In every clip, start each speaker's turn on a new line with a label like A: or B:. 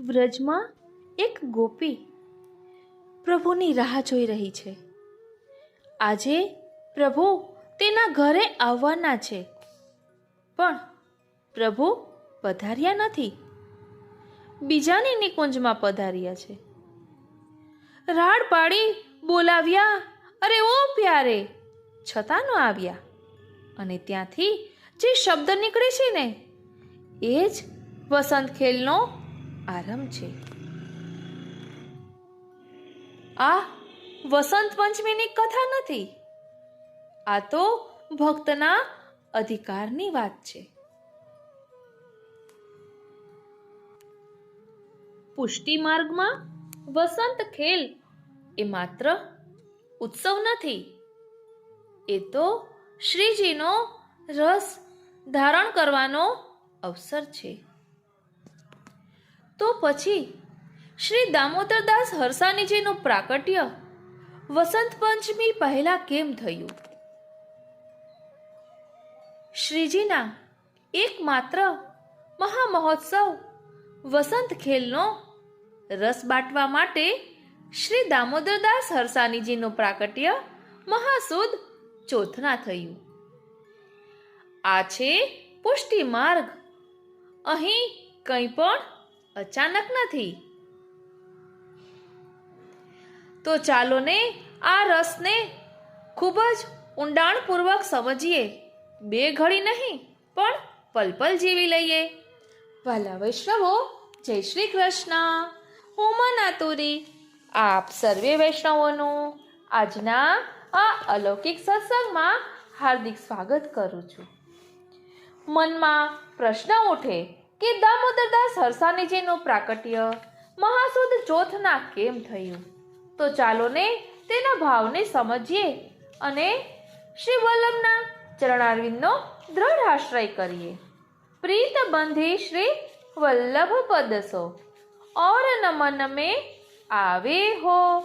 A: વ્રજમાં એક ગોપી પ્રભુની રાહ જોઈ રહી છે. આજે પ્રભુ તેના ઘરે આવવાના છે. પણ પ્રભુ પધાર્યા નથી. બીજાની નિકુંજમાં પધાર્યા છે. રાડ પાડી બોલાવ્યા, અરે ઓ પ્યારે! છતાં ન આવ્યા અને ત્યાંથી જે શબ્દ નીકળે છે ને, એ જ વસંત ખેલનો આરંભ છે. આ વસંત પંચમીની કથા નથી. આ તો ભક્તના અધિકારની વાત છે. પુષ્ટિ માર્ગમાં વસંત ખેલ એ માત્ર ઉત્સવ નથી. એ તો શ્રીજીનો રસ ધારણ કરવાનો અવસર છે. તો પછી? શ્રી દામોદરદાસ હરસાનીજીનું પ્રાકટ્ય, વસંત પંચમી પહેલા કેમ થયું? શ્રીજીના એકમાત્ર મહામહોત્સવ વસંત ખેલનો રસ બાટવા માટે શ્રી દામોદરદાસ હરસાનીજીનું પ્રાકટ્ય મહાસુદ ચોથના થયું. આ છે પુષ્ટિ માર્ગ અહીં કંઈ પણ અચાનક નથી? તો ચાલો ને આ રસને ખૂબ જ ઊંડાણપૂર્વક સમજીએ. બે ઘડી નહીં, પણ પલપલ જીવી લઈએ. ભલા વૈષ્ણવો, જય શ્રી કૃષ્ણ. હું મનાતુરી આપ સર્વે વૈષ્ણવોનું આજના આ અલૌકિક સત્સંગમાં હાર્દિક સ્વાગત કરું છું. મનમાં પ્રશ્ન ઉઠે કે દામોદરદાસ હરસાનીજીનું પ્રાકટ્ય મહાસુદ ચોથના કેમ થયું? તો ચાલો ને તેના ભાવને સમજીએ અને શ્રી વલ્લભના ચરણારવિંદનો દ્રઢ આશ્રય કરીએ. પ્રીત બંધે શ્રી વલ્લભ પદસો, ઓર નમન મે આવે હો.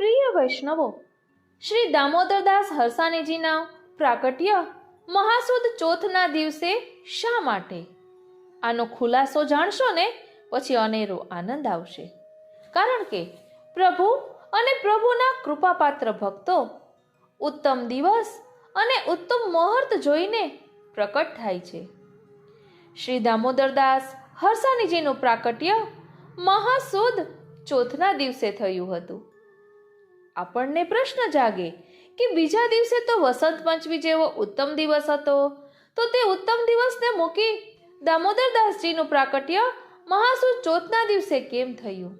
A: પ્રિય વૈષ્ણવો શ્રી દામોદરદાસ હરસાનીજીના પ્રાકટ્ય મહાસુદ ચોથના દિવસે શા માટે? આનો ખુલાસો જાણશો ને, પછી અનેરો આનંદ આવશે. કારણ કે પ્રભુ અને પ્રભુના કૃપાપાત્ર ભક્તો ઉત્તમ દિવસ અને ઉત્તમ મુહૂર્ત જોઈને પ્રકટ થાય છે. શ્રી દામોદરદાસ હરસાનીજીનું પ્રાકટ્ય મહાસુદ ચોથના દિવસે થયું હતું. આપણને પ્રશ્ન જાગે કે બીજા દિવસે તો વસંત પંચમી જેવો ઉત્તમ દિવસ હતો. તો તે ઉત્તમ દિવસને મૂકી દામોદરદાસજીનું પ્રાકટ્ય મહાસુદ ચોથના દિવસે કેમ થયું?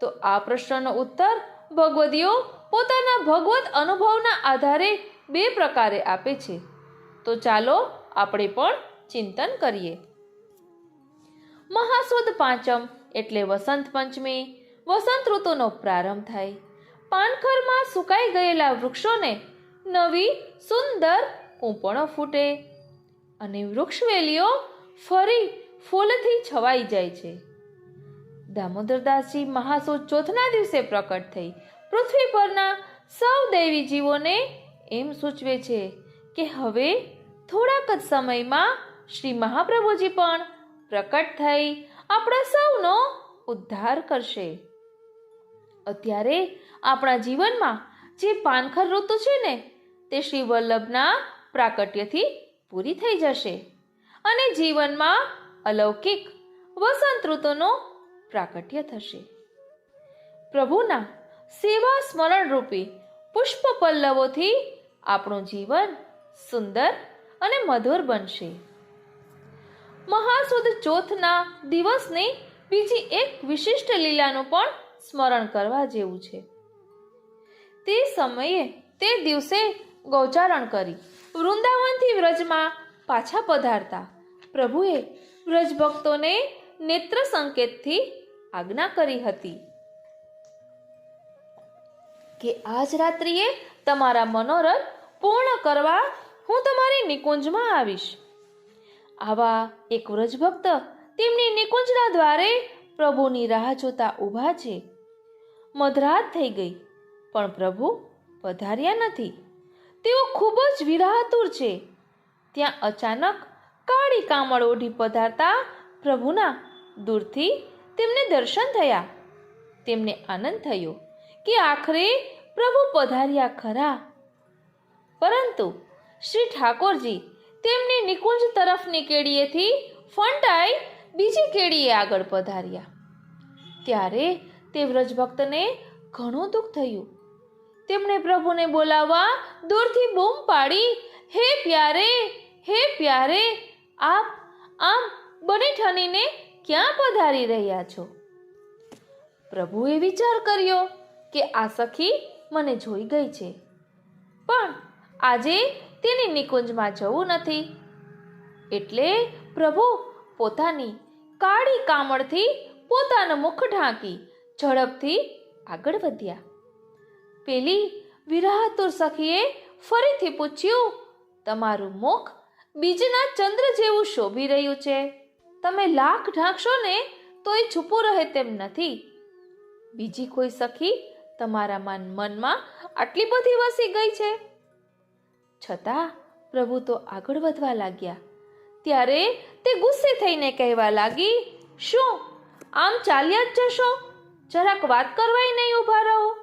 A: તો આ પ્રશ્નનો ઉત્તર ભગવદીઓ પોતાના ભગવત અનુભવના આધારે બે પ્રકારે આપે છે. તો ચાલો આપણે પણ ચિંતન કરીએ. મહાસુદ પાંચમ એટલે વસંત પંચમી. વસંત ઋતુનો પ્રારંભ થાય. પાનખરમાં સુકાઈ ગયેલા વૃક્ષોને નવી, સુંદર કૂંપણો ફૂટે અને વૃક્ષવેલીઓ ફરી ફૂલથી છવાઈ જાય છે. દામોદરદાસજી મહાસુદ ચોથના દિવસે પ્રકટ થઈ પૃથ્વી પરના સૌ દૈવી જીવોને એમ સૂચવે છે કે હવે થોડાક જ સમયમાં શ્રી મહાપ્રભુજી પણ પ્રકટ થઈ આપણા સૌનો ઉદ્ધાર કરશે. અત્યારે આપણા જીવનમાં જે પાનખર ઋતુ છે ને, તે શ્રી વલ્લભના પ્રાકટ્યથી પૂરી થઈ જશે અને જીવનમાં અલૌકિક વસંત ઋતુનો પ્રાકટ્ય થશે. પ્રભુના સેવા સ્મરણ રૂપી પુષ્પ પલ્લવોથી આપણું જીવન સુંદર અને મધુર બનશે. મહાસુદ ચોથના દિવસની બીજી એક વિશિષ્ટ લીલાનું પણ સ્મરણ કરવા જેવું છે. તે સમયે તે દિવસે ગૌચારણ કરી વૃંદાવનથી વ્રજમાં પાછા પધારતા. પ્રભુએ વ્રજભક્તોને નેત્ર સંકેતથી આજ્ઞા કરી હતી. કે આજ રાત્રિએ તમારા મનોરથ પૂર્ણ કરવા હું તમારી નિકુંજમાં આવીશ. આવા એક વ્રજભક્ત તેમની નિકુંજના દ્વારે પ્રભુની રાહ જોતા ઊભા છે. મધરાત થઈ ગઈ, પણ પ્રભુ પધાર્યા નથી. તેઓ ખૂબ જ વિરાતુર છે. ત્યાં અચાનક કાળી કામળ ઓઢી પધારતા પ્રભુના દૂરથી તેમને દર્શન થયા. તેમને આનંદ થયો કે આખરે પ્રભુ પધાર્યા ખરા. પરંતુ શ્રી ઠાકોરજી તેમની નિકુંજ તરફની કેડીએથી ફંટાઈ બીજી કેડીએ આગળ પધાર્યા. ત્યારે તે વ્રજભક્તને ઘણું દુઃખ થયું. તેમણે પ્રભુને બોલાવવા દૂરથી બૂમ પાડી, હે પ્યારે હે પ્યારે, આપ આમ બની ઠનીને ક્યાં પધારી રહ્યા છો? પ્રભુએ વિચાર કર્યો કે આ સખી મને જોઈ ગઈ છે. પણ આજે તેની નિકુંજમાં જવું નથી. એટલે પ્રભુ પોતાની કાળી કામળથી પોતાનું મુખ ઢાંકી ઝડપથી આગળ વધ્યા. પેલી વિરાહતુર સખીએ ફરીથી પૂછ્યું, તમારું મુખ બીજના ચંદ્ર જેવું શોભી રહ્યું છે. તમે લાખ ઢાંકશો ને એ છુપું રહે તેમ નથી. બીજી કોઈ સખી તમારા મન મનમાં આટલી બધી વસી ગઈ છે? છતાં પ્રભુ તો આગળ વધવા લાગ્યા. ત્યારે તે ગુસ્સે થઈને કહેવા લાગી, શું? આમ ચાલ્યા જ જશો? જરાક વાત કરવાય નહીં ઊભા રહો.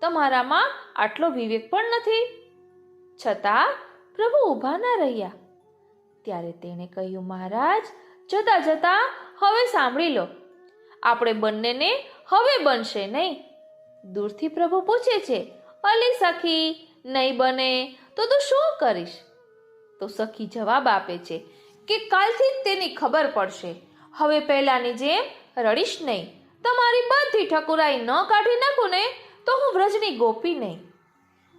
A: તમારામાં આટલો વિવેક પણ નથી. છતાં પ્રભુ ઊભા ના રહ્યા. ત્યારે તેણે કહ્યું, મહારાજ, જતા જતા હવે સાંભળી લો. આપણે બંનેને હવે બનશે નહીં. દૂરથી પ્રભુ પૂછે છે, અલી સખી, નહીં બને તો તું શું કરીશ? તો સખી જવાબ આપે છે કે કાલથી તેની ખબર પડશે. હવે પહેલાની જેમ રડીશ નહીં. તમારી બધી ઠકુરાઈ ન કાઢી નાખું ને તો હું વ્રજની ગોપી નહીં.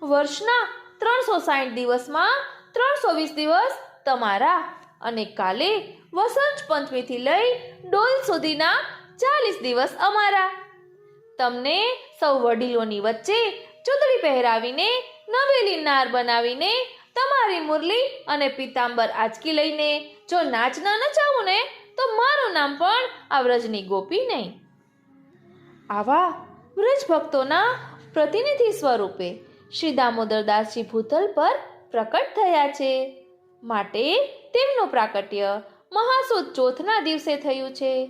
A: વર્ષના ત્રણસો સાઠ દિવસમાં ત્રણસો વીસ દિવસ તમારા અને કાલે વસંત પંચમીથી લઈ ડોલ સુધીના ચાલીસ દિવસ અમારા. તમને સૌ વડીલોની વચ્ચે ચૂંદડી પહેરાવીને નવેલી નાર બનાવીને તમારી મુરલી અને પિતાંબર આંચકી લઈને, જો નાચના નચાવું ને તો મારું નામ પણ આ વ્રજની ગોપી નહીં. આવા વ્રજ ભક્તોના પ્રતિનિધિ સ્વરૂપે શ્રી દામોદરદાસજી ભૂતલ પર પ્રકટ થયા છે. માટે તેમનું પ્રાકટ્ય મહાસુદ ચોથના દિવસે થયું છે.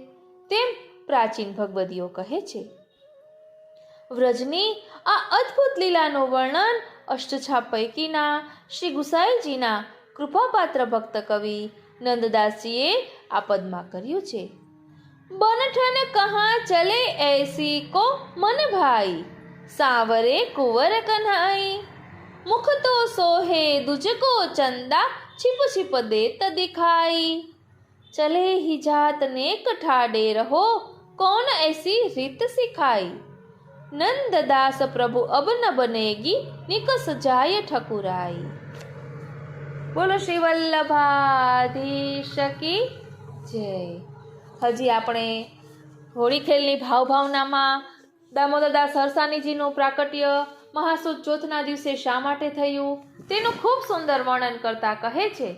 A: તેમ પ્રાચીન ભગવદીઓ કહે છે. વ્રજની આ અદ્ભુત લીલાનું વર્ણન અષ્ટછાપ પૈકીના શ્રી ગુસાઈજીના કૃપાપાત્ર ભક્ત કવિ નંદદાસજીએ આ પદમાં કર્યું છે બનઠન કહા ચલે એસી કો મન ભાઈ સાવરે કુંવર કન્હાઈ મુખ તો સોહે દુજકો ચંદા छिप छिप देत दिखाई चले ही जात नेक ठाडे रहो कौन ऐसी રીત सिखाई નંદદાસ પ્રભુ અબ ન બનેગી નિકસ જાય ઠકુરાઈ. બોલો શ્રી વલ્લભાધીશ કી જય. હજી આપણે હોળી ખેલની ભાવભાવનામાં દામોદરદાસ હરસાનીજીનું પ્રાકટ્ય મહાસુદ ચોથના દિવસે શા માટે થયું તેનું ખૂબ સુંદર વર્ણન કરતા કહે છે.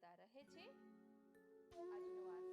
A: જોતા રહે છે.
B: આજનો આ